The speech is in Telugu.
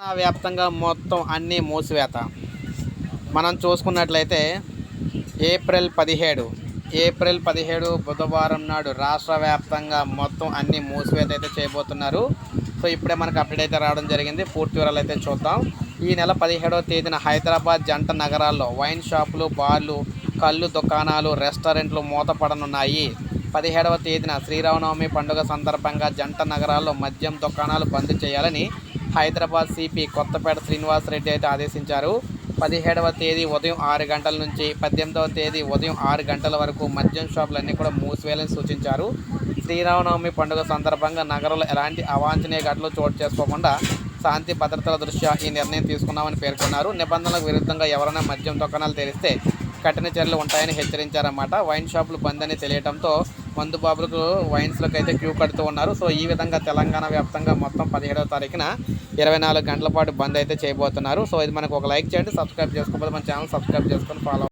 వ్యాప్తంగా మొత్తం అన్నీ మూసివేత. మనం చూసుకున్నట్లయితే ఏప్రిల్ పదిహేడు ఏప్రిల్ పదిహేడు బుధవారం నాడు రాష్ట్ర వ్యాప్తంగా మొత్తం అన్ని మూసివేత అయితే చేయబోతున్నారు. సో ఇప్పుడే మనకు అప్డేట్ అయితే రావడం జరిగింది. పూర్తి వివరాలు అయితే చూద్దాం. ఈ నెల పదిహేడవ తేదీన హైదరాబాద్ జంట నగరాల్లో వైన్ షాపులు బార్లు కళ్ళు దుకాణాలు రెస్టారెంట్లు మూతపడనున్నాయి. పదిహేడవ తేదీన శ్రీరామనవమి పండుగ సందర్భంగా జంట నగరాల్లో మద్యం దుకాణాలు బంద్ చేయాలని హైదరాబాద్ సిపి కొత్తపేట శ్రీనివాసరెడ్డి అయితే ఆదేశించారు. పదిహేడవ తేదీ ఉదయం ఆరు గంటల నుంచి పద్దెనిమిదవ తేదీ ఉదయం ఆరు గంటల వరకు మద్యం షాపులన్నీ కూడా మూసివేయాలని సూచించారు. శ్రీరామనవమి పండుగ సందర్భంగా నగరంలో ఎలాంటి అవాంఛనీయ ఘటనలు చోటు చేసుకోకుండా శాంతి భద్రతల దృష్ట్యా ఈ నిర్ణయం తీసుకున్నామని పేర్కొన్నారు. నిబంధనలకు విరుద్ధంగా ఎవరైనా మద్యం దుకాణాలు తెరిస్తే కఠిన చర్యలు ఉంటాయని హెచ్చరించారన్నమాట. వైన్ షాపులు బంద్ అని తెలియడంతో మందు బాబులకు వైన్స్లకు అయితే క్యూ కడుతూ ఉన్నారు. సో ఈ విధంగా తెలంగాణ వ్యాప్తంగా మొత్తం పదిహేడవ తారీఖున ఇరవై నాలుగు గంటల పాటు బంద్ అయితే చేయబోతున్నారు. సో ఇది మనకు ఒక లైక్ చేయండి సబ్స్క్రైబ్ చేసుకోకపోతే మన ఛానల్ సబ్స్క్రైబ్ చేసుకొని ఫాలో